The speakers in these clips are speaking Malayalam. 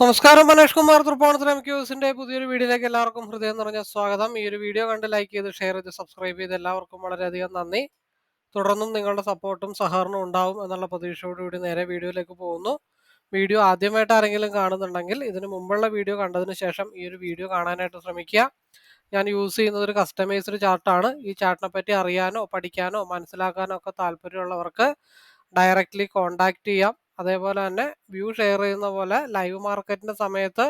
നമസ്കാരം മനേഷ് കുമാർ തൃപ്പോണത്തിന് എം ക്യൂസിന്റെ പുതിയൊരു വീഡിയോയിലേക്ക് എല്ലാവർക്കും ഹൃദയം നിറഞ്ഞ സ്വാഗതം. ഈ ഒരു വീഡിയോ കണ്ട് ലൈക്ക് ചെയ്ത് ഷെയർ ചെയ്ത് സബ്സ്ക്രൈബ് ചെയ്ത് എല്ലാവർക്കും വളരെയധികം നന്ദി. തുടർന്നും നിങ്ങളുടെ സപ്പോർട്ടും സഹകരണവും ഉണ്ടാവും എന്നുള്ള പ്രതീക്ഷയോടുകൂടി നേരെ വീഡിയോയിലേക്ക് പോകുന്നു. വീഡിയോ ആദ്യമായിട്ട് ആരെങ്കിലും കാണുന്നുണ്ടെങ്കിൽ ഇതിന് മുമ്പുള്ള വീഡിയോ കണ്ടതിന് ശേഷം ഈ ഒരു വീഡിയോ കാണാനായിട്ട് ശ്രമിക്കുക. ഞാൻ യൂസ് ചെയ്യുന്നത് ഒരു കസ്റ്റമൈസ്ഡ് ചാർട്ടാണ് ഈ ചാർട്ടിനെ പറ്റി അറിയാനോ പഠിക്കാനോ മനസ്സിലാക്കാനോ ഒക്കെ താല്പര്യമുള്ളവർക്ക് ഡയറക്റ്റ്ലി കോണ്ടാക്ട് ചെയ്യാം. അതേപോലെ തന്നെ വ്യൂ ഷെയർ ചെയ്യുന്ന പോലെ ലൈവ് മാർക്കറ്റിന്റെ സമയത്ത്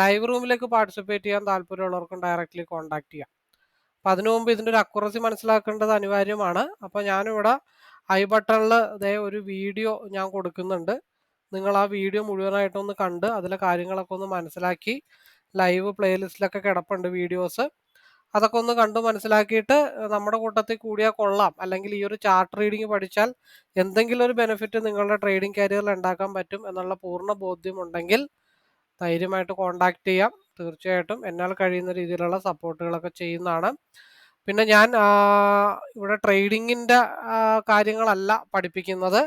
ലൈവ് റൂമിലേക്ക് പാർട്ടിസിപ്പേറ്റ് ചെയ്യാൻ താല്പര്യമുള്ളവർക്കും ഡയറക്റ്റ്ലി കോണ്ടാക്ട് ചെയ്യാം. അപ്പം അതിനു മുമ്പ് ഇതിന്റെ ഒരു അക്യുറസി മനസ്സിലാക്കേണ്ടത് അനിവാര്യമാണ്. അപ്പോൾ ഞാനിവിടെ ഐ ബട്ടണിൽ ഇതേ ഒരു വീഡിയോ ഞാൻ കൊടുക്കുന്നുണ്ട്. നിങ്ങൾ ആ വീഡിയോ മുഴുവനായിട്ടൊന്ന് കണ്ട് അതിലെ കാര്യങ്ങളൊക്കെ ഒന്ന് മനസ്സിലാക്കി ലൈവ് പ്ലേലിസ്റ്റിലൊക്കെ കിടപ്പുണ്ട് വീഡിയോസ്. അതൊക്കെ ഒന്ന് കണ്ടു മനസ്സിലാക്കിയിട്ട് നമ്മുടെ കൂട്ടത്തിൽ കൂടിയാൽ കൊള്ളാം. അല്ലെങ്കിൽ ഈ ഒരു ചാർട്ട് റീഡിങ് പഠിച്ചാൽ എന്തെങ്കിലും ഒരു ബെനിഫിറ്റ് നിങ്ങളുടെ ട്രേഡിംഗ് കരിയറിൽ ഉണ്ടാക്കാൻ പറ്റും എന്നുള്ള പൂർണ ബോധ്യമുണ്ടെങ്കിൽ ധൈര്യമായിട്ട് കോണ്ടാക്ട് ചെയ്യാം. തീർച്ചയായിട്ടും എന്നാൽ കഴിയുന്ന രീതിയിലുള്ള സപ്പോർട്ടുകളൊക്കെ ചെയ്യുന്നതാണ്. പിന്നെ ഞാൻ ഇവിടെ ട്രേഡിങ്ങിന്റെ കാര്യങ്ങളല്ല പഠിപ്പിക്കുന്നത്.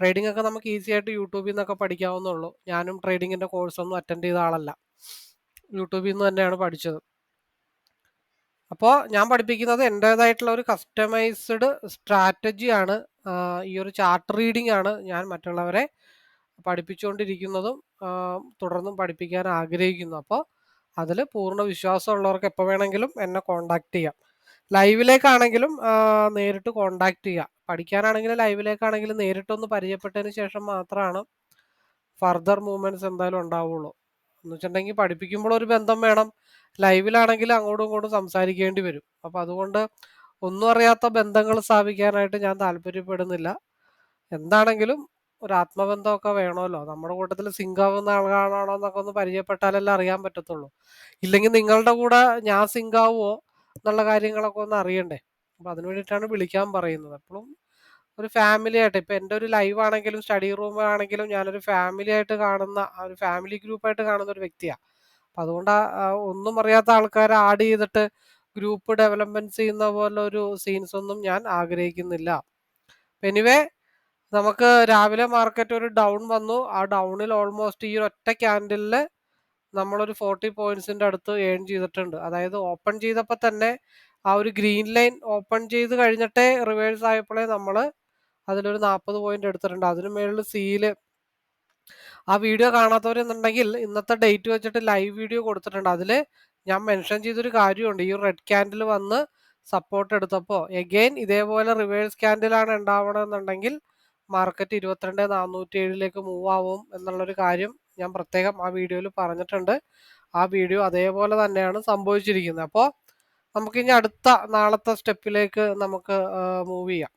ട്രേഡിംഗ് ഒക്കെ നമുക്ക് ഈസി ആയിട്ട് യൂട്യൂബിൽ നിന്നൊക്കെ പഠിക്കാവുന്നുള്ളൂ ഞാനും ട്രേഡിങ്ങിന്റെ കോഴ്സൊന്നും അറ്റൻഡ് ചെയ്ത ആളല്ല. യൂട്യൂബിൽ നിന്ന് തന്നെയാണ് പഠിച്ചത്. അപ്പോൾ ഞാൻ പഠിപ്പിക്കുന്നത് എന്റേതായിട്ടുള്ള ഒരു കസ്റ്റമൈസ്ഡ് സ്ട്രാറ്റജിയാണ് ഈ ഒരു ചാർട്ട് റീഡിംഗ് ആണ് ഞാൻ മറ്റുള്ളവരെ പഠിപ്പിച്ചുകൊണ്ടിരിക്കുന്നതും തുടർന്നും പഠിപ്പിക്കാൻ ആഗ്രഹിക്കുന്നു. അപ്പോൾ അതിൽ പൂർണ വിശ്വാസമുള്ളവർക്ക് എപ്പോൾ വേണമെങ്കിലും എന്നെ കോണ്ടാക്ട് ചെയ്യാം. ലൈവിലേക്കാണെങ്കിലും നേരിട്ട് കോണ്ടാക്ട് ചെയ്യാം. പഠിക്കാനാണെങ്കിലും ലൈവിലേക്കാണെങ്കിലും നേരിട്ടൊന്ന് പരിചയപ്പെട്ടതിന് ശേഷം മാത്രമാണ് ഫർദർ മൂവ്മെന്റ്സ് എന്തായാലും ഉണ്ടാവുള്ളൂ. എന്ന് വെച്ചിട്ടുണ്ടെങ്കിൽ പഠിപ്പിക്കുമ്പോൾ ഒരു ബന്ധം വേണം. ലൈവിലാണെങ്കിൽ അങ്ങോട്ടും ഇങ്ങോട്ടും സംസാരിക്കേണ്ടി വരും. അപ്പം അതുകൊണ്ട് ഒന്നും അറിയാത്ത ബന്ധങ്ങൾ സ്ഥാപിക്കാനായിട്ട് ഞാൻ താല്പര്യപ്പെടുന്നില്ല. എന്താണെങ്കിലും ഒരു ആത്മബന്ധമൊക്കെ വേണമല്ലോ. നമ്മുടെ കൂട്ടത്തിൽ സിംഗാവുന്ന ആളാണോ എന്നൊക്കെ ഒന്ന് പരിചയപ്പെട്ടാലല്ലേ അറിയാൻ പറ്റത്തുള്ളൂ. ഇല്ലെങ്കിൽ നിങ്ങളുടെ കൂടെ ഞാൻ സിംഗാവോ എന്നുള്ള കാര്യങ്ങളൊക്കെ ഒന്ന് അറിയണ്ടേ? അപ്പം അതിന് വേണ്ടിയിട്ടാണ് വിളിക്കാൻ പറയുന്നത്. അപ്പോഴും ഒരു ഫാമിലി ആയിട്ട് ഇപ്പം എന്റെ ഒരു ലൈവ് ആണെങ്കിലും സ്റ്റഡി റൂം ആണെങ്കിലും ഞാനൊരു ഫാമിലി ആയിട്ട് കാണുന്ന ഒരു ഫാമിലി ഗ്രൂപ്പായിട്ട് കാണുന്ന ഒരു വ്യക്തിയാണ് അപ്പം അതുകൊണ്ട് ഒന്നും അറിയാത്ത ആൾക്കാരെ ആഡ് ചെയ്തിട്ട് ഗ്രൂപ്പ് ഡെവലപ്മെന്റ് ചെയ്യുന്ന പോലെ ഒരു സീൻസ് ഒന്നും ഞാൻ ആഗ്രഹിക്കുന്നില്ല. എനിവേ നമുക്ക് രാവിലെ മാർക്കറ്റ് ഒരു ഡൗൺ വന്നു. ആ ഡൗണിൽ ഓൾമോസ്റ്റ് ഈ ഒറ്റ ക്യാൻഡിലിൽ നമ്മളൊരു ഫോർട്ടി പോയിന്റ്സിന്റെ അടുത്ത് ഏൺ ചെയ്തിട്ടുണ്ട്. അതായത് ഓപ്പൺ ചെയ്തപ്പോൾ തന്നെ ആ ഒരു ഗ്രീൻ ലൈൻ ഓപ്പൺ ചെയ്ത് കഴിഞ്ഞിട്ടേ റിവേഴ്സ് ആയപ്പോഴേ നമ്മൾ അതിലൊരു നാൽപ്പത് പോയിന്റ് എടുത്തിട്ടുണ്ട്. അതിനു മേളിൽ സീൽ ആ വീഡിയോ കാണാത്തവരെന്നുണ്ടെങ്കിൽ ഇന്നത്തെ ഡേറ്റ് വെച്ചിട്ട് ലൈവ് വീഡിയോ കൊടുത്തിട്ടുണ്ട്. അതിൽ ഞാൻ മെൻഷൻ ചെയ്തൊരു കാര്യമുണ്ട്. ഈ റെഡ് ക്യാൻഡിൽ വന്ന് സപ്പോർട്ട് എടുത്തപ്പോൾ എഗെയിൻ ഇതേപോലെ റിവേഴ്സ് ക്യാൻഡിലാണ് ഉണ്ടാവണമെന്നുണ്ടെങ്കിൽ മാർക്കറ്റ് ഇരുപത്തിരണ്ട് നാനൂറ്റി ഏഴിലേക്ക് മൂവ് ആവും എന്നുള്ളൊരു കാര്യം ഞാൻ പ്രത്യേകം ആ വീഡിയോയിൽ പറഞ്ഞിട്ടുണ്ട്. ആ വീഡിയോ അതേപോലെ തന്നെയാണ് സംഭവിച്ചിരിക്കുന്നത്. അപ്പോൾ നമുക്ക് ഇനി അടുത്ത നാളത്തെ സ്റ്റെപ്പിലേക്ക് നമുക്ക് മൂവ് ചെയ്യാം.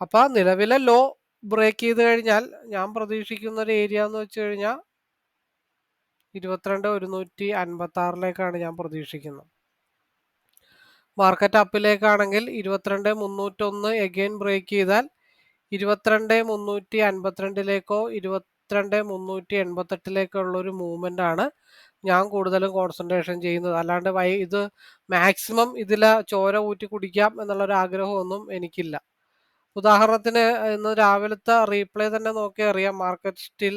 അപ്പോൾ നിലവിലെ ലോ ബ്രേക്ക് ചെയ്ത് കഴിഞ്ഞാൽ ഞാൻ പ്രതീക്ഷിക്കുന്ന ഒരു ഏരിയ എന്ന് വെച്ച് കഴിഞ്ഞാൽ ഇരുപത്തിരണ്ട് ഒരുന്നൂറ്റി അൻപത്തി ആറിലേക്കാണ് ഞാൻ പ്രതീക്ഷിക്കുന്നത്. മാർക്കറ്റ് അപ്പിലേക്കാണെങ്കിൽ ഇരുപത്തിരണ്ട് മുന്നൂറ്റൊന്ന് എഗെയിൻ ബ്രേക്ക് ചെയ്താൽ ഇരുപത്തിരണ്ട് മുന്നൂറ്റി അൻപത്തിരണ്ടിലേക്കോ ഇരുപത്തിരണ്ട് മുന്നൂറ്റി എൺപത്തെട്ടിലേക്കോ ഉള്ള ഒരു മൂവ്മെന്റ് ആണ് ഞാൻ കൂടുതലും കോൺസെൻട്രേഷൻ ചെയ്യുന്നത്. അല്ലാണ്ട് വൈ ഇത് മാക്സിമം ഇതിലെ ചോര ഊറ്റി കുടിക്കാം എന്നുള്ളൊരു ആഗ്രഹമൊന്നും എനിക്കില്ല. ഉദാഹരണത്തിന് ഇന്ന് രാവിലത്തെ റീപ്ലേ തന്നെ നോക്കി അറിയാം. മാർക്കറ്റ് സ്റ്റിൽ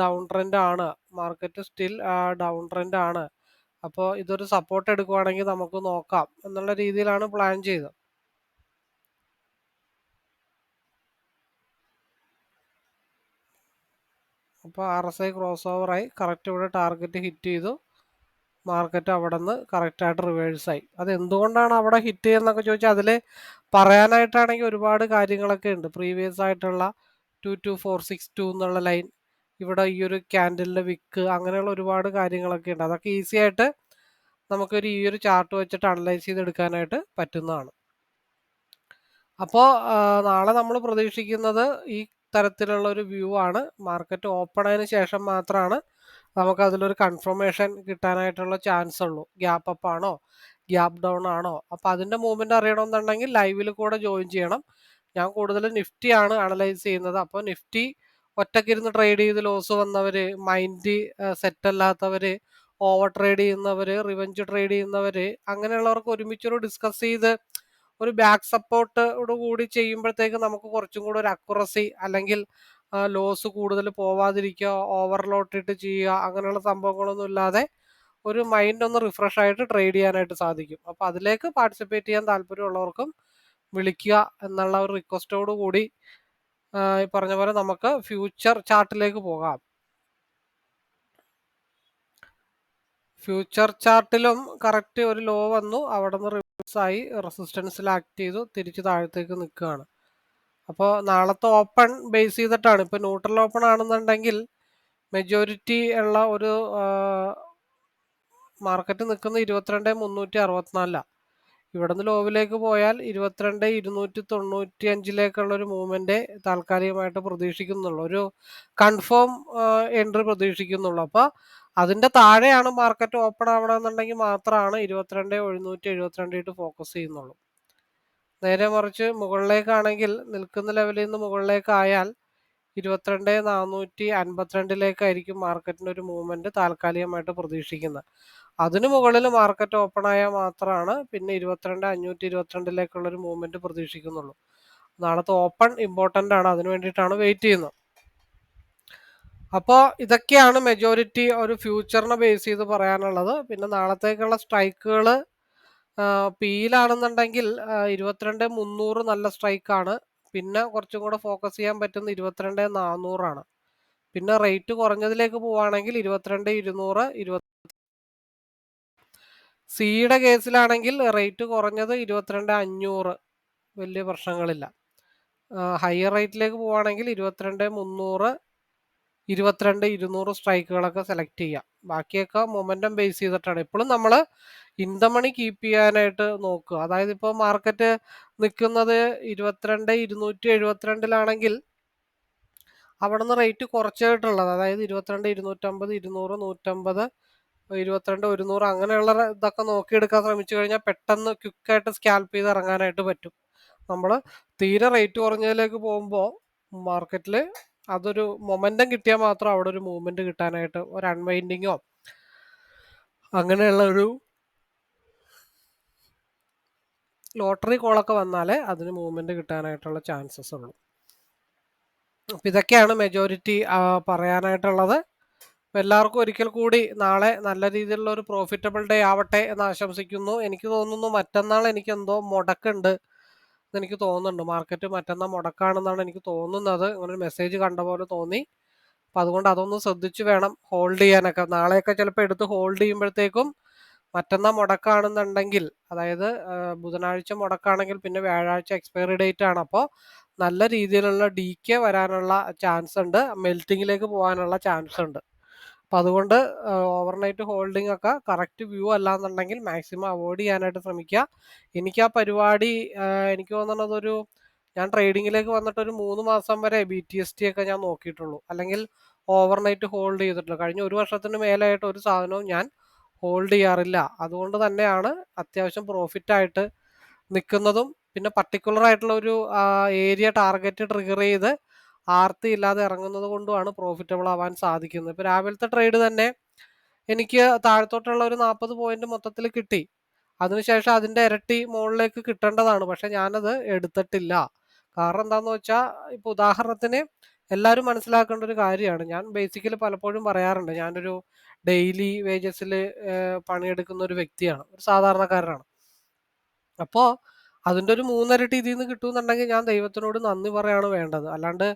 ഡൗൺ ട്രെൻഡ് ആണ്. മാർക്കറ്റ് സ്റ്റിൽ ഡൗൺ ട്രെൻഡ് ആണ്. അപ്പോൾ ഇതൊരു സപ്പോർട്ട് എടുക്കുവാണെങ്കിൽ നമുക്ക് നോക്കാം എന്നുള്ള രീതിയിലാണ് പ്ലാൻ ചെയ്തത്. അപ്പോൾ ആർ എസ് ഐ ക്രോസ് ഓവറായി കറക്റ്റ് ഇവിടെ ടാർഗറ്റ് ഹിറ്റ് ചെയ്തു. മാർക്കറ്റ് അവിടെ നിന്ന് കറക്റ്റായിട്ട് റിവേഴ്സായി. അത് എന്തുകൊണ്ടാണ് അവിടെ ഹിറ്റ് ചെയ്യുന്നതെന്നൊക്കെ ചോദിച്ചാൽ അതിൽ പറയാനായിട്ടാണെങ്കിൽ ഒരുപാട് കാര്യങ്ങളൊക്കെ ഉണ്ട്. പ്രീവിയസ് ആയിട്ടുള്ള two two four six two എന്നുള്ള ലൈൻ ഇവിടെ ഈ ഒരു ക്യാൻഡലിന്റെ വിക്ക് അങ്ങനെയുള്ള ഒരുപാട് കാര്യങ്ങളൊക്കെ ഉണ്ട്. അതൊക്കെ ഈസി ആയിട്ട് നമുക്കൊരു ഈ ഒരു ചാർട്ട് വെച്ചിട്ട് അനലൈസ് ചെയ്തെടുക്കാനായിട്ട് പറ്റുന്നതാണ്. അപ്പോൾ നാളെ നമ്മൾ പ്രതീക്ഷിക്കുന്നത് ഈ തരത്തിലുള്ള ഒരു വ്യൂ ആണ്. മാർക്കറ്റ് ഓപ്പൺ ആയതിനു ശേഷം മാത്രമാണ് നമുക്ക് അതിലൊരു കൺഫർമേഷൻ കിട്ടാനായിട്ടുള്ള ചാൻസ് ഉള്ളൂ. ഗ്യാപ്പ് അപ്പ് ആണോ? ഗ്യാപ്പ് ഡൗൺ ആണോ? അപ്പോൾ അതിന്റെ മൂവ്മെന്റ് അറിയണമെന്നുണ്ടെങ്കിൽ ലൈവിൽ കൂടെ ജോയിൻ ചെയ്യണം. ഞാൻ കൂടുതൽ നിഫ്റ്റി ആണ് അനലൈസ് ചെയ്യുന്നത്. അപ്പോൾ നിഫ്റ്റി ഒറ്റക്കിരുന്ന് ട്രേഡ് ചെയ്ത് ലോസ് വന്നവർ മൈൻഡ് സെറ്റ് അല്ലാത്തവർ ഓവർ ട്രേഡ് ചെയ്യുന്നവർ റിവഞ്ച് ട്രേഡ് ചെയ്യുന്നവർ അങ്ങനെയുള്ളവർക്ക് ഒരുമിച്ചൊരു ഡിസ്കസ് ചെയ്ത് ഒരു ബാക്ക് സപ്പോർട്ടോട് കൂടി ചെയ്യുമ്പോഴത്തേക്ക് നമുക്ക് കുറച്ചും കൂടെ ഒരു അക്യുറസി അല്ലെങ്കിൽ ലോസ് കൂടുതൽ പോവാതിരിക്കുക ഓവർലോട്ടിട്ട് ചെയ്യുക അങ്ങനെയുള്ള സംഭവങ്ങളൊന്നും ഇല്ലാതെ ഒരു മൈൻഡ് ഒന്ന് റിഫ്രഷ് ആയിട്ട് ട്രേഡ് ചെയ്യാനായിട്ട് സാധിക്കും. അപ്പോൾ അതിലേക്ക് പാർട്ടിസിപ്പേറ്റ് ചെയ്യാൻ താല്പര്യമുള്ളവർക്കും വിളിക്കുക എന്നുള്ള ഒരു റിക്വസ്റ്റോട് കൂടി ഈ പറഞ്ഞ പോലെ നമുക്ക് ഫ്യൂച്ചർ ചാർട്ടിലേക്ക് പോകാം. ഫ്യൂച്ചർ ചാർട്ടിലും കറക്റ്റ് ഒരു ലോ വന്നു. അവിടെ നിന്ന് റിവേഴ്സ് ആയി റെസിസ്റ്റൻസിൽ ആക്ട് ചെയ്തു. തിരിച്ച് താഴത്തേക്ക് നിൽക്കുകയാണ്. അപ്പോൾ നാളത്തെ ഓപ്പൺ ബേസ് ചെയ്തിട്ടാണ്. ഇപ്പോൾ ന്യൂട്രൽ ഓപ്പൺ ആണെന്നുണ്ടെങ്കിൽ മെജോറിറ്റി ഉള്ള ഒരു മാർക്കറ്റ് നിൽക്കുന്ന ഇരുപത്തിരണ്ട് മുന്നൂറ്റി അറുപത്തിനാലിലാണ് ഇവിടുന്ന് ലോവിലേക്ക് പോയാൽ ഇരുപത്തിരണ്ട് ഇരുന്നൂറ്റി തൊണ്ണൂറ്റി അഞ്ചിലേക്കുള്ള ഒരു മൂവ്മെന്റ് താൽക്കാലികമായിട്ട് പ്രതീക്ഷിക്കുന്നുള്ളൂ. ഒരു കൺഫേം എൻട്രി പ്രതീക്ഷിക്കുന്നുള്ളൂ. അപ്പോൾ അതിന്റെ താഴെയാണ് മാർക്കറ്റ് ഓപ്പൺ ആവണമെന്നുണ്ടെങ്കിൽ മാത്രമാണ് ഇരുപത്തിരണ്ട് എഴുന്നൂറ്റി എഴുപത്തിരണ്ട് ഇട്ട് ഫോക്കസ് ചെയ്യുന്നുള്ളൂ. നേരെ മറിച്ച് മുകളിലേക്കാണെങ്കിൽ നിൽക്കുന്ന ലെവലിൽ നിന്ന് മുകളിലേക്കായാൽ ഇരുപത്തിരണ്ട് നാനൂറ്റി അൻപത്തിരണ്ടിലേക്കായിരിക്കും മാർക്കറ്റിന്റെ ഒരു മൂവ്മെന്റ് താൽക്കാലികമായിട്ട് പ്രതീക്ഷിക്കുന്നത്. അതിനു മുകളിൽ മാർക്കറ്റ് ഓപ്പൺ ആയാൽ മാത്രമാണ് പിന്നെ ഇരുപത്തിരണ്ട് അഞ്ഞൂറ്റി ഇരുപത്തിരണ്ടിലേക്കുള്ളൊരു മൂവ്മെന്റ് പ്രതീക്ഷിക്കുന്നുള്ളൂ. നാളത്തെ ഓപ്പൺ ഇമ്പോർട്ടന്റ് ആണ്. അതിനു വേണ്ടിയിട്ടാണ് വെയിറ്റ് ചെയ്യുന്നത്. അപ്പോൾ ഇതൊക്കെയാണ് മെജോറിറ്റി ഒരു ഫ്യൂച്ചറിനെ ബേസ് ചെയ്ത് പറയാനുള്ളത്. പിന്നെ നാളത്തേക്കുള്ള സ്ട്രൈക്കുകൾ പിയിലാണെന്നുണ്ടെങ്കിൽ ഇരുപത്തിരണ്ട് മുന്നൂറ് നല്ല സ്ട്രൈക്കാണ്. പിന്നെ കുറച്ചും കൂടെ ഫോക്കസ് ചെയ്യാൻ പറ്റുന്ന ഇരുപത്തിരണ്ട് നാനൂറാണ് പിന്നെ റേറ്റ് കുറഞ്ഞതിലേക്ക് പോവുകയാണെങ്കിൽ ഇരുപത്തിരണ്ട് ഇരുന്നൂറ് ഇരുപത്തി സിയുടെ കേസിലാണെങ്കിൽ റേറ്റ് കുറഞ്ഞത് ഇരുപത്തിരണ്ട് അഞ്ഞൂറ്. വലിയ പ്രശ്നങ്ങളില്ല. ഹയർ റേറ്റിലേക്ക് പോവുകയാണെങ്കിൽ ഇരുപത്തിരണ്ട് മുന്നൂറ് ഇരുപത്തിരണ്ട് ഇരുന്നൂറ് സ്ട്രൈക്കുകളൊക്കെ സെലക്ട് ചെയ്യാം. ബാക്കിയൊക്കെ മൊമെന്റം ബേസ് ചെയ്തിട്ടാണ്. ഇപ്പോഴും നമ്മൾ ഇന്തമണി കീപ്പ് ചെയ്യാനായിട്ട് നോക്കുക. അതായത് ഇപ്പോൾ മാർക്കറ്റ് നിൽക്കുന്നത് ഇരുപത്തിരണ്ട് ഇരുന്നൂറ്റി എഴുപത്തിരണ്ടിലാണെങ്കിൽ അവിടെ നിന്ന് റേറ്റ് കുറച്ചായിട്ടുള്ളത്. അതായത് ഇരുപത്തിരണ്ട് ഇരുന്നൂറ്റമ്പത് ഇരുന്നൂറ് നൂറ്റമ്പത് ഇരുപത്തിരണ്ട് ഒരുന്നൂറ് അങ്ങനെയുള്ള ഇതൊക്കെ നോക്കിയെടുക്കാൻ ശ്രമിച്ചു കഴിഞ്ഞാൽ പെട്ടെന്ന് ക്വിക്കായിട്ട് സ്കാൽപ്പ് ചെയ്ത് ഇറങ്ങാനായിട്ട് പറ്റും. നമ്മൾ തീരെ റേറ്റ് കുറഞ്ഞതിലേക്ക് പോകുമ്പോൾ മാർക്കറ്റിൽ അതൊരു മൊമെന്റം കിട്ടിയാൽ മാത്രം അവിടെ ഒരു മൂവ്മെന്റ് കിട്ടാനായിട്ട് ഒരു അൺവൈൻഡിങ്ങോ അങ്ങനെയുള്ള ഒരു ലോട്ടറി കോളൊക്കെ വന്നാലേ അതിന് മൂവ്മെന്റ് കിട്ടാനായിട്ടുള്ള ചാൻസസ് ഉള്ളൂ. അപ്പം ഇതൊക്കെയാണ് മെജോറിറ്റി പറയാനായിട്ടുള്ളത്. എല്ലാവർക്കും ഒരിക്കൽ കൂടി നാളെ നല്ല രീതിയിലുള്ള ഒരു പ്രോഫിറ്റബിൾ ഡേ ആവട്ടെ എന്ന് ആശംസിക്കുന്നു. എനിക്ക് തോന്നുന്നു മറ്റന്നാൾ എനിക്ക് എന്തോ മുടക്കുണ്ട്. എനിക്ക് തോന്നുന്നുണ്ട്. മാർക്കറ്റ് മറ്റന്നാ മുടക്കാണെന്നാണ് എനിക്ക് തോന്നുന്നത്. അങ്ങനെ ഒരു മെസ്സേജ് കണ്ട പോലെ തോന്നി. അപ്പം അതുകൊണ്ട് അതൊന്ന് ശ്രദ്ധിച്ച് വേണം ഹോൾഡ് ചെയ്യാനൊക്കെ. നാളെയൊക്കെ ചിലപ്പോൾ എടുത്ത് ഹോൾഡ് ചെയ്യുമ്പോഴത്തേക്കും മറ്റന്നാ മുടക്കാണെന്നുണ്ടെങ്കിൽ അതായത് ബുധനാഴ്ച മുടക്കാണെങ്കിൽ പിന്നെ വ്യാഴാഴ്ച എക്സ്പയറി ഡേറ്റ് ആണ്. അപ്പോൾ നല്ല രീതിയിലുള്ള ഡി കെ വരാനുള്ള ചാൻസ് ഉണ്ട്. മെൽറ്റിങ്ങിലേക്ക് പോകാനുള്ള ചാൻസ് ഉണ്ട്. അപ്പം അതുകൊണ്ട് ഓവർനൈറ്റ് ഹോൾഡിംഗ് ഒക്കെ കറക്റ്റ് വ്യൂ അല്ല അല്ലാന്നുണ്ടെങ്കിൽ മാക്സിമം അവോയ്ഡ് ചെയ്യാനായിട്ട് ശ്രമിക്കുക. എനിക്ക് ആ പരിപാടി എനിക്ക് തോന്നുന്നത് ഒരു ഞാൻ ട്രേഡിങ്ങിലേക്ക് വന്നിട്ട് ഒരു മൂന്ന് മാസം വരെ ബി ടി എസ് ടി ഒക്കെ ഞാൻ നോക്കിയിട്ടുള്ളൂ. അല്ലെങ്കിൽ ഓവർനൈറ്റ് ഹോൾഡ് ചെയ്തിട്ടുള്ളൂ. കഴിഞ്ഞ ഒരു വർഷത്തിന് മേലായിട്ട് ഒരു സാധനവും ഞാൻ ഹോൾഡ് ചെയ്യാറില്ല. അതുകൊണ്ട് തന്നെയാണ് അത്യാവശ്യം പ്രോഫിറ്റ് ആയിട്ട് നിൽക്കുന്നതും പിന്നെ പർട്ടിക്കുലർ ആയിട്ടുള്ള ഒരു ഏരിയ ടാർഗറ്റ് ട്രിഗർ ചെയ്ത് ആർത്തി ഇല്ലാതെ ഇറങ്ങുന്നത് കൊണ്ടുമാണ് പ്രോഫിറ്റബിൾ ആവാൻ സാധിക്കുന്നത്. ഇപ്പോൾ രാവിലത്തെ ട്രേഡ് തന്നെ എനിക്ക് താഴത്തോട്ടുള്ള ഒരു നാൽപ്പത് പോയിന്റ് മൊത്തത്തിൽ കിട്ടി. അതിനുശേഷം അതിന്റെ ഇരട്ടി മുകളിലേക്ക് കിട്ടേണ്ടതാണ്. പക്ഷെ ഞാനത് എടുത്തിട്ടില്ല. കാരണം എന്താണെന്ന് വെച്ചാൽ ഇപ്പോൾ ഉദാഹരണത്തിന് എല്ലാവരും മനസ്സിലാക്കേണ്ട ഒരു കാര്യമാണ്. ഞാൻ ബേസിക്കലി പലപ്പോഴും പറയാറുണ്ട്. ഞാനൊരു ഡെയിലി വേജസിൽ പണിയെടുക്കുന്ന ഒരു വ്യക്തിയാണ്. ഒരു സാധാരണക്കാരനാണ്. അപ്പോൾ അതിന്റെ ഒരു മൂന്നരട്ടി ഇതിൽ നിന്ന് കിട്ടുമെന്നുണ്ടെങ്കിൽ ഞാൻ ദൈവത്തിനോട് നന്ദി പറയാണ് വേണ്ടത്. അല്ലാണ്ട്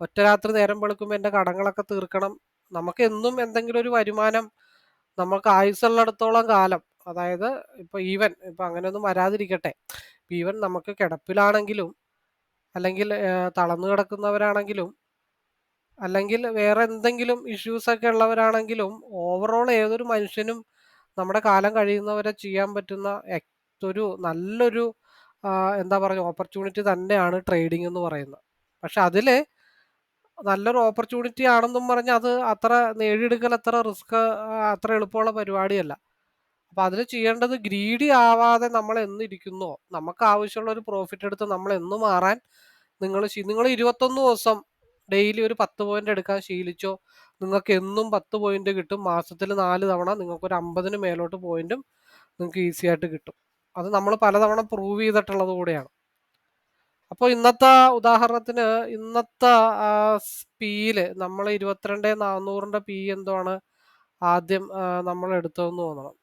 ഒറ്റ രാത്രി നേരം വെളുക്കുമ്പോൾ എന്റെ കടങ്ങളൊക്കെ തീർക്കണം. നമുക്ക് എന്നും എന്തെങ്കിലും ഒരു വരുമാനം നമുക്ക് ആയുസ്സുള്ളിടത്തോളം കാലം അതായത് ഇപ്പോൾ ഈവൻ ഇപ്പം അങ്ങനെയൊന്നും വരാതിരിക്കട്ടെ. ഈവൻ നമുക്ക് കിടപ്പിലാണെങ്കിലും അല്ലെങ്കിൽ തളർന്നു കിടക്കുന്നവരാണെങ്കിലും അല്ലെങ്കിൽ വേറെ എന്തെങ്കിലും ഇഷ്യൂസ് ഒക്കെ ഉള്ളവരാണെങ്കിലും ഓവറോൾ ഏതൊരു മനുഷ്യനും നമ്മുടെ കാലം കഴിയുന്നവരെ ചെയ്യാൻ പറ്റുന്ന ഒരു നല്ലൊരു എന്താ പറയുക ഓപ്പർച്യൂണിറ്റി തന്നെയാണ് ട്രേഡിംഗ് എന്ന് പറയുന്നത്. പക്ഷെ അതിൽ നല്ലൊരു ഓപ്പർച്യൂണിറ്റി ആണെന്നും പറഞ്ഞ് അത് അത്ര നേടിയെടുക്കൽ അത്ര റിസ്ക് അത്ര എളുപ്പമുള്ള പരിപാടിയല്ല. അപ്പം അതിൽ ചെയ്യേണ്ടത് ഗ്രീഡി ആവാതെ നമ്മൾ എന്നിരിക്കുന്നോ നമുക്ക് ആവശ്യമുള്ള ഒരു പ്രോഫിറ്റ് എടുത്ത് നമ്മൾ എന്ന് മാറാൻ നിങ്ങൾ നിങ്ങൾ ഇരുപത്തൊന്ന് ദിവസം ഡെയിലി ഒരു പത്ത് പോയിന്റ് എടുക്കാൻ ശീലിച്ചോ നിങ്ങൾക്ക് എന്നും പത്ത് പോയിന്റ് കിട്ടും. മാസത്തിൽ നാല് തവണ നിങ്ങൾക്ക് ഒരു അമ്പതിന് മേലോട്ട് പോയിന്റും നിങ്ങൾക്ക് ഈസി ആയിട്ട് കിട്ടും. അത് നമ്മൾ പലതവണ പ്രൂവ് ചെയ്തിട്ടുള്ളത് കൂടെയാണ്. അപ്പോൾ ഇന്നത്തെ ഉദാഹരണത്തിന് ഇന്നത്തെ പിയിൽ നമ്മൾ ഇരുപത്തിരണ്ട് നാനൂറിന്റെ പി എന്താണ് ആദ്യം നമ്മൾ എടുത്തതെന്ന് തോന്നണം.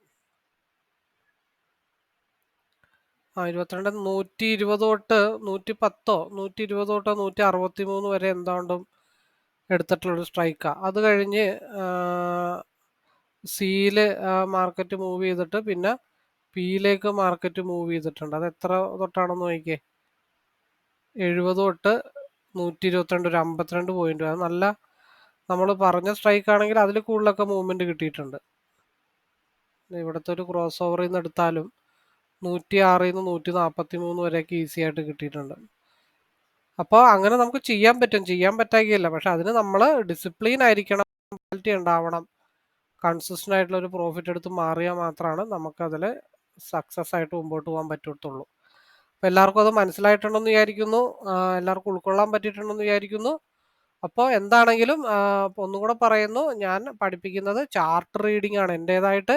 ആ ഇരുപത്തിരണ്ട് നൂറ്റി ഇരുപത് തൊട്ട് നൂറ്റി പത്തോ നൂറ്റി ഇരുപത് തൊട്ട് നൂറ്റി അറുപത്തി മൂന്ന് വരെ എന്താണ്ടും എടുത്തിട്ടുള്ളൊരു സ്ട്രൈക്കാണ് അത് കഴിഞ്ഞ് സീൽ മാർക്കറ്റ് മൂവ് ചെയ്തിട്ട് പിന്നെ പിയിലേക്ക് മാർക്കറ്റ് മൂവ് ചെയ്തിട്ടുണ്ട്. അത് എത്ര തൊട്ടാണെന്ന് നോക്കിക്കേ എഴുപത് തൊട്ട് നൂറ്റി ഇരുപത്തിരണ്ട് ഒരു അമ്പത്തിരണ്ട് പോയിന്റ് അത് നല്ല നമ്മൾ പറഞ്ഞ സ്ട്രൈക്ക് ആണെങ്കിൽ അതിൽ കൂടുതലൊക്കെ മൂവ്മെന്റ് കിട്ടിയിട്ടുണ്ട്. ഇവിടുത്തെ ഒരു ക്രോസ് ഓവറിൽ നിന്ന് എടുത്താലും നൂറ്റി ആറിൽ നിന്ന് നൂറ്റി നാൽപ്പത്തി മൂന്ന് വരെയൊക്കെ ഈസി ആയിട്ട് കിട്ടിയിട്ടുണ്ട്. അപ്പോൾ അങ്ങനെ നമുക്ക് ചെയ്യാൻ പറ്റും. ചെയ്യാൻ പറ്റാക്കിയല്ല പക്ഷെ അതിന് നമ്മൾ ഡിസിപ്ലിൻ ആയിരിക്കണം. ക്വാളിറ്റി ഉണ്ടാവണം. കൺസിസ്റ്റന്റ് ആയിട്ടുള്ള ഒരു പ്രോഫിറ്റ് എടുത്ത് മാറിയാൽ മാത്രമാണ് നമുക്കതിൽ സക്സസ് ആയിട്ട് മുമ്പോട്ട് പോകാൻ പറ്റത്തുള്ളൂ. അപ്പോൾ എല്ലാവർക്കും അത് മനസ്സിലായിട്ടുണ്ടെന്ന് വിചാരിക്കുന്നു. എല്ലാവർക്കും ഉൾക്കൊള്ളാൻ പറ്റിയിട്ടുണ്ടെന്ന് വിചാരിക്കുന്നു. അപ്പോൾ എന്താണെങ്കിലും ഒന്നും കൂടെ പറയുന്നു. ഞാൻ പഠിപ്പിക്കുന്നത് ചാർട്ട് റീഡിംഗ് ആണ്. എന്റേതായിട്ട്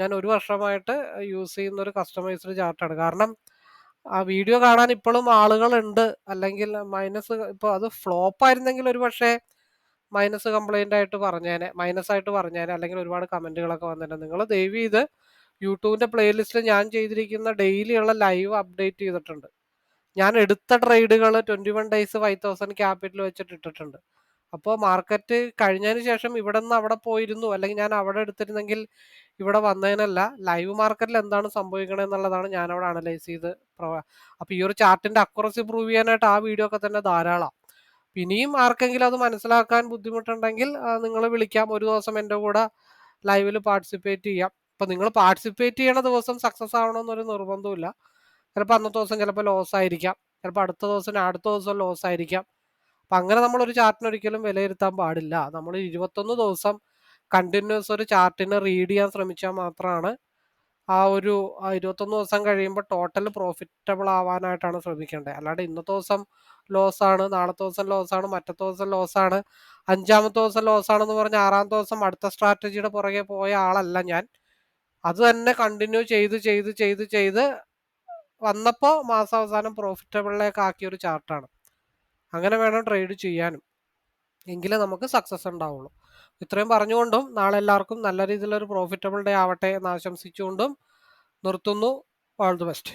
ഞാൻ ഒരു വർഷമായിട്ട് യൂസ് ചെയ്യുന്ന ഒരു കസ്റ്റമൈസ്ഡ് ചാർട്ടാണ് കാരണം ആ വീഡിയോ കാണാൻ ഇപ്പോഴും ആളുകളുണ്ട്. അല്ലെങ്കിൽ മൈനസ് ഇപ്പോൾ അത് ഫ്ലോപ്പ് ആയിരുന്നെങ്കിൽ ഒരു പക്ഷേ മൈനസ് കംപ്ലൈന്റ് ആയിട്ട് പറഞ്ഞേനെ മൈനസ് ആയിട്ട് പറഞ്ഞേനെ അല്ലെങ്കിൽ ഒരുപാട് കമന്റുകളൊക്കെ വന്നിട്ടുണ്ട്. നിങ്ങൾ ദയവ് ചെയ്ത് യൂട്യൂബിന്റെ പ്ലേലിസ്റ്റിൽ ഞാൻ ചെയ്തിരിക്കുന്ന ഡെയിലിയുള്ള ലൈവ് അപ്ഡേറ്റ് ചെയ്തിട്ടുണ്ട്. ഞാൻ എടുത്ത ട്രേഡുകൾ twenty one days five thousand capital വെച്ചിട്ട് ഇട്ടിട്ടുണ്ട്. അപ്പോൾ മാർക്കറ്റ് കഴിഞ്ഞതിന് ശേഷം ഇവിടെ നിന്ന് അവിടെ പോയിരുന്നു. അല്ലെങ്കിൽ ഞാൻ അവിടെ എടുത്തിരുന്നെങ്കിൽ ഇവിടെ വന്നതിനല്ല ലൈവ് മാർക്കറ്റിൽ എന്താണ് സംഭവിക്കണത് എന്നുള്ളതാണ് ഞാൻ അവിടെ അനലൈസ് ചെയ്ത് അപ്പോൾ ഈ ഒരു ചാർട്ടിന്റെ അക്യുറസി പ്രൂവ് ചെയ്യാനായിട്ട് ആ വീഡിയോ ഒക്കെ തന്നെ ധാരാളം. ഇനിയും ആർക്കെങ്കിലും അത് മനസ്സിലാക്കാൻ ബുദ്ധിമുട്ടുണ്ടെങ്കിൽ നിങ്ങൾ വിളിക്കാം. ഒരു ദിവസം എന്റെ കൂടെ ലൈവിൽ പാർട്ടിസിപ്പേറ്റ് ചെയ്യാം. ഇപ്പം നിങ്ങൾ പാർട്ടിസിപ്പേറ്റ് ചെയ്യണ ദിവസം സക്സസ് ആവണമെന്നൊരു നിർബന്ധമില്ല ചിലപ്പോൾ അന്നത്തെ ദിവസം ചിലപ്പോൾ ലോസ് ആയിരിക്കാം. ചിലപ്പോൾ അടുത്ത ദിവസം അടുത്ത ദിവസം ലോസ് ആയിരിക്കാം. അപ്പം അങ്ങനെ നമ്മൾ ഒരു ചാർട്ടിന് ഒരിക്കലും വിലയിരുത്താൻ പാടില്ല. നമ്മൾ ഇരുപത്തൊന്ന് ദിവസം കണ്ടിന്യൂസ് ഒരു ചാർട്ടിനെ റീഡ് ചെയ്യാൻ ശ്രമിച്ചാൽ മാത്രമാണ് ആ ഒരു ഇരുപത്തൊന്ന് ദിവസം കഴിയുമ്പോൾ ടോട്ടൽ പ്രോഫിറ്റബിൾ ആവാനായിട്ടാണ് ശ്രമിക്കേണ്ടത്. അല്ലാണ്ട് ഇന്നത്തെ ദിവസം ലോസ് ആണ് നാളത്തെ ദിവസം ലോസ് ആണ് മറ്റത്തെ ദിവസം ലോസ് ആണ് അഞ്ചാമത്തെ ദിവസം ലോസ് ആണെന്ന് പറഞ്ഞ് ആറാമത്തെ ദിവസം അടുത്ത സ്ട്രാറ്റജിയുടെ പുറകെ പോയ ആളല്ല ഞാൻ. അത് തന്നെ കണ്ടിന്യൂ ചെയ്ത് ചെയ്ത് ചെയ്ത് ചെയ്ത് വന്നപ്പോൾ മാസാവസാനം പ്രോഫിറ്റബിളിലേക്ക് ആക്കിയ ഒരു ചാർട്ടാണ് അങ്ങനെ വേണം ട്രേഡ് ചെയ്യാനും. എങ്കിലേ നമുക്ക് സക്സസ് ഉണ്ടാവുള്ളൂ. ഇത്രയും പറഞ്ഞുകൊണ്ടും നാളെ എല്ലാവർക്കും നല്ല രീതിയിലൊരു പ്രോഫിറ്റബിൾ ഡേ ആവട്ടെ എന്ന് ആശംസിച്ചുകൊണ്ടും നിർത്തുന്നു. All the best